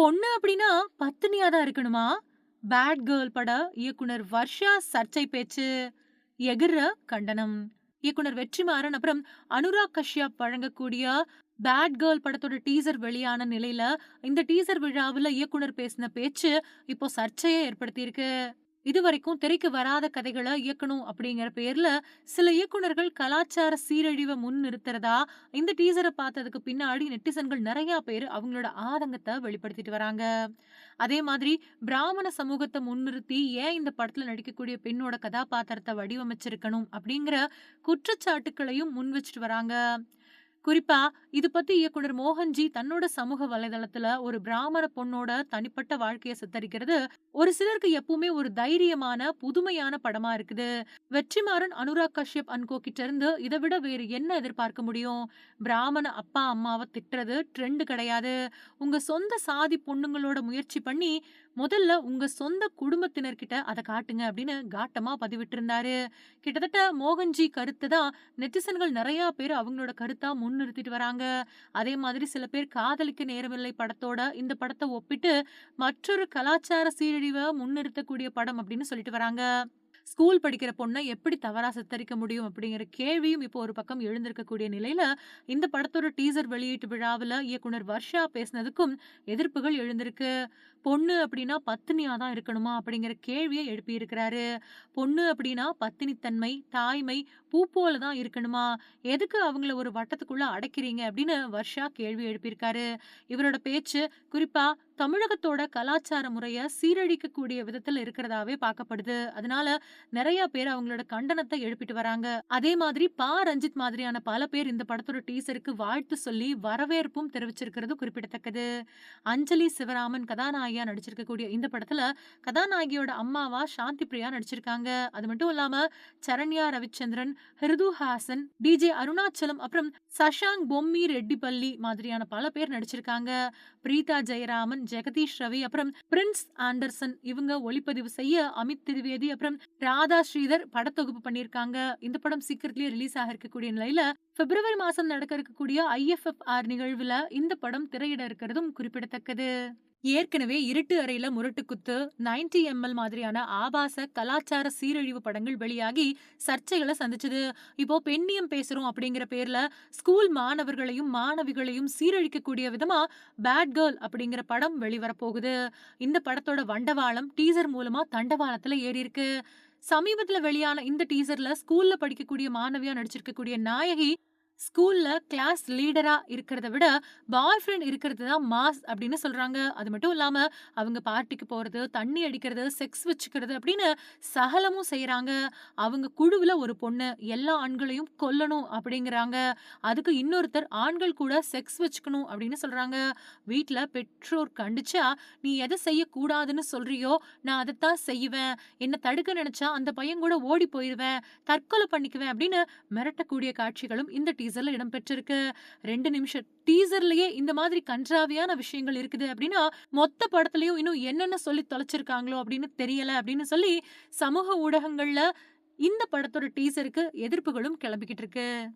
பொண்ணு அப்படின்னா பத்தினியா தான் இருக்கணுமா? பேட் கேர்ள் பட இயக்குனர் வர்ஷா சர்ச்சை பேச்சு. எகிற கண்டனம். இயக்குனர் வெற்றிமாறன் அப்புறம் அனுராக் கஷ்யப் வழங்கக்கூடிய பேட் கேர்ள் படத்தோட டீசர் வெளியான நிலையில, இந்த டீசர் விழாவுல இயக்குனர் பேசின பேச்சு இப்போ சர்ச்சையை ஏற்படுத்தியிருக்கு. இதுவரைக்கும் திரைக்கு வராத கதைகளை இயக்கணும் அப்படிங்கிற பேர்ல, சில இயக்குனர்கள் கலாச்சார சீரழிவை முன் நிறுத்துறதா இந்த டீசரை பார்த்ததுக்கு பின்னாடி நெட்டிசன்கள் நிறைய பேர் அவங்களோட ஆதங்கத்தை வெளிப்படுத்திட்டு வராங்க. அதே மாதிரி பிராமண சமூகத்தை முன்னிறுத்தி ஏன் இந்த படத்துல நடிக்கக்கூடிய பெண்ணோட கதாபாத்திரத்தை வடிவமைச்சிருக்கணும் அப்படிங்கிற குற்றச்சாட்டுக்களையும் முன் வச்சுட்டு வராங்க. குறிப்பா இது பத்தி இயக்குனர் மோகன்ஜி தன்னோட சமூக வலைதளத்துல ஒரு பிராமண பொண்ணோட தனிப்பட்ட வாழ்க்கைய சித்தரிக்கிறது, ஒரு சிலருக்கு எப்பவுமே ஒரு தைரியமான, புதுமையான படமா இருக்குது. வெற்றிமாறன், அனுராக் கஷ்யப் அன்கோ கிட்ட இருந்து இதை விட வேறு என்ன எதிர்பார்க்க முடியும்? பிராமண அப்பா, அம்மாவ திட்டுறது ட்ரெண்ட் கிடையாது. உங்க சொந்த சாதி பொண்ணுங்களோட முயற்சி பண்ணி, முதல்ல உங்க சொந்த குடும்பத்தினர்கிட்ட அதை காட்டுங்க அப்படின்னு காட்டமா பதிவிட்டிருந்தாரு. கிட்டத்தட்ட மோகன்ஜி கருத்தை தான் நெட்டிசன்கள் நிறைய பேர் அவங்களோட கருத்தா முன்னிறுத்திட்டு வராங்க. அதே மாதிரி சில பேர் காதலிக்க நேரமில்லை படத்தோட இந்த படத்தை ஒப்பிட்டு, மற்றொரு கலாச்சார சீரழிவை முன்னிறுத்தக்கூடிய படம் அப்படின்னு சொல்லிட்டு வராங்க. ஸ்கூல் படிக்கிற பொண்ண எப்படி தவறா சித்தரிக்க முடியும்? அப்படிங்கிற கேள்வியும் இப்போ ஒரு பக்கம் எழுந்திருக்கக்கூடிய நிலையில, இந்த படத்தோட டீசர் வெளியீட்டு விழாவுல இயக்குனர் வர்ஷா பேசினதுக்கும் எதிர்ப்புகள் எழுந்திருக்கு. பொண்ணு அப்படின்னா பத்தினியா தான் இருக்கணுமா? அப்படிங்கிற கேள்விய எழுப்பியிருக்கிறாரு. பொண்ணு அப்படின்னா பத்தினித்தன்மை, தாய்மை, பூ போல தான் இருக்கணுமா? எதுக்கு அவங்கள ஒரு வட்டத்துக்குள்ள அடைக்கிறீங்க? அப்படின்னு வர்ஷா கேள்வி எழுப்பியிருக்காரு. இவரோட பேச்சு குறிப்பா தமிழகத்தோட கலாச்சார முறையை சீரழிக்கக்கூடிய விதத்துல இருக்கிறதாவே பார்க்கப்படுது. அதனால நிறைய பேர் அவங்களோட கண்டனத்தை எழுப்பிட்டு வராங்க. அதே மாதிரி பா. ரஞ்சித் மாதிரியான பல பேர் இந்த படத்தோட டீசருக்கு வாழ்த்து சொல்லி வரவேற்பும் தெரிவிச்சிருக்கிறது குறிப்பிடத்தக்கது. அஞ்சலி சிவராமன் கதாநாயகியா நடிச்சிருக்கக்கூடிய இந்த படத்துல, கதாநாயகியோட அம்மாவா சாந்தி பிரியா நடிச்சிருக்காங்க. அது மட்டும் இல்லாம சரண்யா ரவிச்சந்திரன், ஹிருது ஹாசன், டிஜே அருணாச்சலம் அப்புறம் சஷாங் பொம்மி ரெட்டிப்பள்ளி மாதிரியான பல பேர் நடிச்சிருக்காங்க. பிரீதா ஜெயராமன், ஜெகதீஷ் ரவி அப்புறம் பிரின்ஸ் ஆண்டர்சன் இவங்க ஒளிப்பதிவு செய்ய, அமித் திரிவேதி அப்புறம் ராதா ஸ்ரீதர் படத்தொகுப்பு பண்ணியிருக்காங்க. இந்த படம் சீக்கிரத்திலேயே ரிலீஸ் ஆக இருக்கக்கூடிய நிலையில, பிப்ரவரி மாசம் நடக்க இருக்கக்கூடிய ஐஎஃப்எஃப்ஆர் நிகழ்வுல இந்த படம் திரையிட இருக்கிறதும் குறிப்பிடத்தக்கது. ஏற்கனவே இருட்டு அறையில முரட்டு குத்து, 90 எம்எல் மாதிரியான ஆபாச கலாச்சார சீரழிவு படங்கள் வெளியாகி சர்ச்சைகள சந்திச்சது. இப்போ பெண்ணியம் பேசுறோம் அப்படிங்கிற பேர்ல ஸ்கூல் மாணவர்களையும், மாணவிகளையும் சீரழிக்கக்கூடிய விதமா பேட் கேர்ள் அப்படிங்கிற படம் வெளிவரப்போகுது. இந்த படத்தோட வண்டவாளம் டீசர் மூலமா தண்டவாளத்துல ஏறியிருக்கு. சமீபத்துல வெளியான இந்த டீசர்ல ஸ்கூல்ல படிக்கக்கூடிய மாணவியா நடிச்சிருக்கக்கூடிய நாயகி, ஸ்கூல்ல கிளாஸ் லீடரா இருக்கிறத விட, பாய் ஃப்ரெண்ட் இருக்கிறது தான் மாஸ் அப்படின்னு சொல்றாங்க. அது மட்டும் இல்லாம அவங்க பார்ட்டிக்கு போறது, தண்ணி அடிக்கிறது, செக்ஸ் வச்சுக்கிறது அப்படின்னு சகலமும் செய்கிறாங்க அவங்க குழுவில் ஒரு பொண்ணு, எல்லா ஆண்களையும் கொல்லணும் அப்படிங்கிறாங்க. அதுக்கு இன்னொருத்தர் ஆண்கள் கூட செக்ஸ் வச்சுக்கணும் அப்படின்னு சொல்றாங்க. வீட்டில் பெற்றோர் கண்டிச்சா, "நீ எதை செய்யக்கூடாதுன்னு சொல்றியோ, நான் அதைத்தான் செய்வேன் என்னை தடுக்க நினைச்சா அந்த பையன் கூட ஓடி போயிடுவேன் தற்கொலை பண்ணிக்குவேன்" அப்படின்னு மிரட்டக்கூடிய காட்சிகளும் இந்த டீ டீசர்ல இடம்பெற்றிருக்கு. ரெண்டு நிமிஷம் டீசர்லயே இந்த மாதிரி கன்றாவியான விஷயங்கள் இருக்குது அப்படின்னா, மொத்த படத்துலயும் இன்னும் என்னென்ன சொல்லி தொலைச்சிருக்காங்களோ அப்படின்னு தெரியல அப்படின்னு சொல்லி, சமூக ஊடகங்கள்ல இந்த படத்தோட டீசருக்கு எதிர்ப்புகளும் கிளம்பிக்கிட்டு இருக்கு.